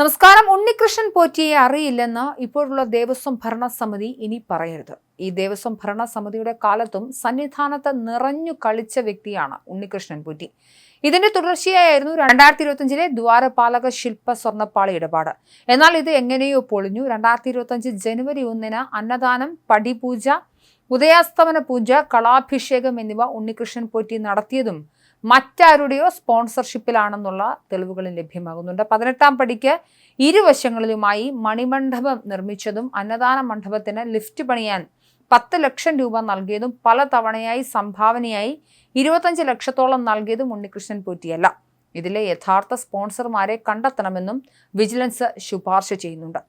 നമസ്കാരം. ഉണ്ണികൃഷ്ണൻ പോറ്റിയെ അറിയില്ലെന്ന് ഇപ്പോഴുള്ള ദേവസ്വം ഭരണസമിതി ഇനി പറയരുത്. ഈ ദേവസ്വം ഭരണസമിതിയുടെ കാലത്തും സന്നിധാനത്ത് നിറഞ്ഞു കളിച്ച വ്യക്തിയാണ് ഉണ്ണികൃഷ്ണൻ പോറ്റി. ഇതിന്റെ തുടർച്ചയായിരുന്നു രണ്ടായിരത്തി ഇരുപത്തിയഞ്ചിലെ ദ്വാരപാലക ശില്പ സ്വർണപ്പാളി ഇടപാട്. എന്നാൽ ഇത് എങ്ങനെയോ പൊളിഞ്ഞു. രണ്ടായിരത്തി ഇരുപത്തിയഞ്ച് ജനുവരി ഒന്നിന് അന്നദാനം പടിപൂജ ഉദയാസ്തമന പൂജ കളാഭിഷേകം എന്നിവ ഉണ്ണികൃഷ്ണൻ പോറ്റി നടത്തിയതും മറ്റാരുടെയോ സ്പോൺസർഷിപ്പിലാണെന്നുള്ള തെളിവുകളും ലഭ്യമാകുന്നുണ്ട്. പതിനെട്ടാം പടിക്ക് ഇരുവശങ്ങളിലുമായി മണിമണ്ഡപം നിർമ്മിച്ചതും അന്നദാന മണ്ഡപത്തിന് ലിഫ്റ്റ് പണിയാൻ പത്ത് ലക്ഷം രൂപ നൽകിയതും പല തവണയായി സംഭാവനയായി ഇരുപത്തഞ്ച് ലക്ഷത്തോളം നൽകിയതും ഉണ്ണികൃഷ്ണൻ പൂറ്റിയല്ല. ഇതിലെ യഥാർത്ഥ സ്പോൺസർമാരെ കണ്ടെത്തണമെന്നും വിജിലൻസ് ശുപാർശ ചെയ്യുന്നുണ്ട്.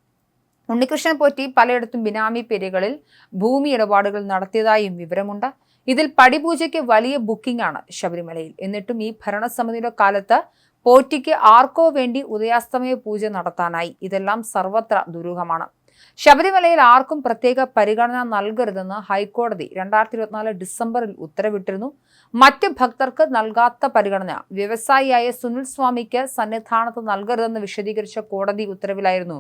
ഉണ്ണികൃഷ്ണൻ പോറ്റി പലയിടത്തും ബിനാമി പേരുകളിൽ ഭൂമി ഇടപാടുകൾ നടത്തിയതായും വിവരമുണ്ട്. ഇതിൽ പടിപൂജയ്ക്ക് വലിയ ബുക്കിംഗ് ആണ് ശബരിമലയിൽ. എന്നിട്ടും ഈ ഭരണസമിതിയുടെ കാലത്ത് പോറ്റിക്ക് ആർക്കോ വേണ്ടി ഉദയാസ്തമയ പൂജ നടത്താനായി ഇതെല്ലാം സർവത്ര ദുരൂഹമാണ്. ശബരിമലയിൽ ആർക്കും പ്രത്യേക പരിഗണന നൽകരുതെന്ന് ഹൈക്കോടതി രണ്ടായിരത്തി ഇരുപത്തിനാല് ഡിസംബറിൽ ഉത്തരവിട്ടിരുന്നു. മറ്റ് ഭക്തർക്ക് നൽകാത്ത പരിഗണന വ്യവസായിയായ സുനിൽ സ്വാമിക്ക് സന്നിധാനത്ത് നൽകരുതെന്ന് വിശദീകരിച്ച കോടതി ഉത്തരവിലായിരുന്നു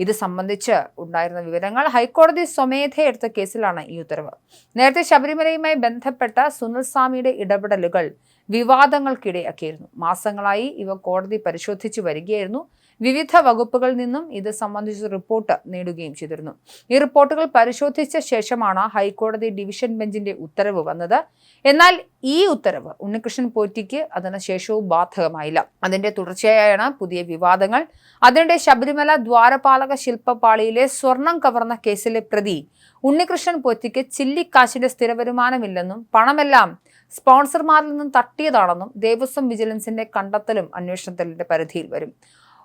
ഇത് സംബന്ധിച്ച് ഉണ്ടായിരുന്ന വിവരങ്ങൾ ഹൈക്കോടതി സ്വമേധ എടുത്ത കേസിലാണ് ഈ ഉത്തരവ്. നേരത്തെ ശബരിമലയുമായി ബന്ധപ്പെട്ട സുനിൽ സ്വാമിയുടെ ഇടപെടലുകൾ വിവാദങ്ങൾക്കിടയാക്കിയിരുന്നു. മാസങ്ങളായി ഇവ കോടതി പരിശോധിച്ചു വരികയായിരുന്നു. വിവിധ വകുപ്പുകളിൽ നിന്നും ഇത് സംബന്ധിച്ച റിപ്പോർട്ട് നേടുകയും ചെയ്തിരുന്നു. ഈ റിപ്പോർട്ടുകൾ പരിശോധിച്ച ശേഷമാണ് ഹൈക്കോടതി ഡിവിഷൻ ബെഞ്ചിന്റെ ഉത്തരവ് വന്നത്. എന്നാൽ ഈ ഉത്തരവ് ഉണ്ണികൃഷ്ണൻ പോറ്റിക്ക് അതിനുശേഷവും ബാധകമായില്ല. അതിന്റെ തുടർച്ചയായാണ് പുതിയ വിവാദങ്ങൾ. അതിനിടെ ശബരിമല ദ്വാരപാലക ശില്പപാളിയിലെ സ്വർണം കവർന്ന കേസിലെ പ്രതി ഉണ്ണികൃഷ്ണൻ പോറ്റിക്ക് ചില്ലിക്കാശിന്റെ സ്ഥിരവരുമാനമില്ലെന്നും പണമെല്ലാം സ്പോൺസർമാരിൽ നിന്നും തട്ടിയതാണെന്നും ദേവസ്വം വിജിലൻസിന്റെ കണ്ടെത്തലും അന്വേഷണത്തിന്റെ പരിധിയിൽ വരും.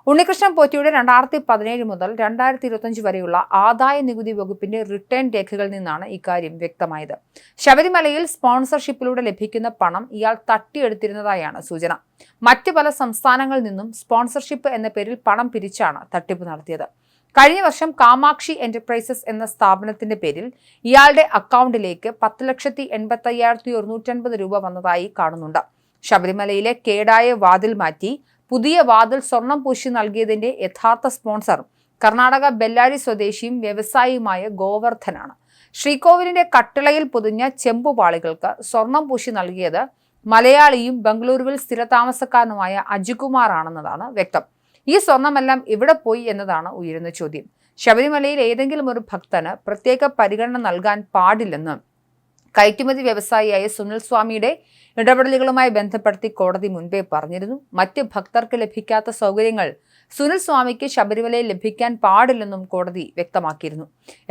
ഉണ്ണികൃഷ്ണൻ പോറ്റിയുടെ രണ്ടായിരത്തി പതിനേഴ് മുതൽ രണ്ടായിരത്തി ഇരുപത്തഞ്ച് വരെയുള്ള ആദായ നികുതി വകുപ്പിന്റെ റിട്ടേൺ രേഖകളിൽ നിന്നാണ് ഇക്കാര്യം വ്യക്തമായത്. ശബരിമലയിൽ സ്പോൺസർഷിപ്പിലൂടെ ലഭിക്കുന്ന പണം ഇയാൾ തട്ടിയെടുത്തിരുന്നതായാണ് സൂചന. മറ്റു പല സംസ്ഥാനങ്ങളിൽ നിന്നും സ്പോൺസർഷിപ്പ് എന്ന പേരിൽ പണം പിരിച്ചാണ് തട്ടിപ്പ് നടത്തിയത്. കഴിഞ്ഞ വർഷം കാമാക്ഷി എന്റർപ്രൈസസ് എന്ന സ്ഥാപനത്തിന്റെ പേരിൽ ഇയാളുടെ അക്കൗണ്ടിലേക്ക് പത്ത് ലക്ഷത്തി എൺപത്തി അയ്യായിരത്തി ഒരുന്നൂറ്റൻപത് രൂപ വന്നതായി കാണുന്നുണ്ട്. ശബരിമലയിലെ കേടായ വാതിൽ മാറ്റി പുതിയ വാതിൽ സ്വർണം പൂശി നൽകിയതിന്റെ യഥാർത്ഥ സ്പോൺസർ കർണാടക ബെല്ലാരി സ്വദേശിയും വ്യവസായിയുമായ ഗോവർദ്ധനാണ്. ശ്രീകോവിലിന്റെ കട്ടിളയിൽ പൊതിഞ്ഞ ചെമ്പുപാളികൾക്ക് സ്വർണം പൂശി നൽകിയത് മലയാളിയും ബംഗളൂരുവിൽ സ്ഥിരതാമസക്കാരനുമായ അജികുമാർ ആണെന്നതാണ് വ്യക്തം. ഈ സ്വർണമെല്ലാം എവിടെ പോയി എന്നതാണ് ഉയരുന്ന ചോദ്യം. ശബരിമലയിൽ ഏതെങ്കിലും ഒരു ഭക്തന് പ്രത്യേക പരിഗണന നൽകാൻ പാടില്ലെന്ന് കയറ്റുമതി വ്യവസായിയായ സുനിൽ സ്വാമിയുടെ ഇടപെടലുകളുമായി ബന്ധപ്പെടുത്തി കോടതി മുൻപേ പറഞ്ഞിരുന്നു. മറ്റ് ഭക്തർക്ക് ലഭിക്കാത്ത സൗകര്യങ്ങൾ സുനിൽ സ്വാമിക്ക് ശബരിമലയിൽ ലഭിക്കാൻ പാടില്ലെന്നും കോടതി വ്യക്തമാക്കിയിരുന്നു.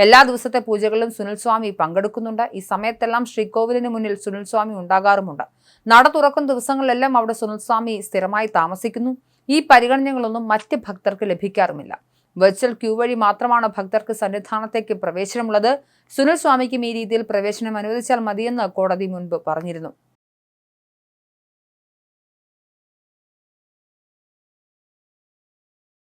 എല്ലാ ദിവസത്തെ പൂജകളിലും സുനിൽ സ്വാമി പങ്കെടുക്കുന്നുണ്ട്. ഈ സമയത്തെല്ലാം ശ്രീകോവിലിന് മുന്നിൽ സുനിൽ സ്വാമി ഉണ്ടാകാറുമുണ്ട്. നട തുറക്കുന്ന ദിവസങ്ങളിലെല്ലാം അവിടെ സുനിൽ സ്വാമി സ്ഥിരമായി താമസിക്കുന്നു. ഈ പരിഗണനകളൊന്നും മറ്റ് ഭക്തർക്ക് ലഭിക്കാറുമില്ല. വെർച്വൽ ക്യൂ വഴി മാത്രമാണ് ഭക്തർക്ക് സന്നിധാനത്തേക്ക് പ്രവേശനമുള്ളത്. സുനിൽ സ്വാമിക്കും ഈ രീതിയിൽ പ്രവേശനം അനുവദിച്ചാൽ മതിയെന്ന് കോടതി മുൻപ് പറഞ്ഞിരുന്നു.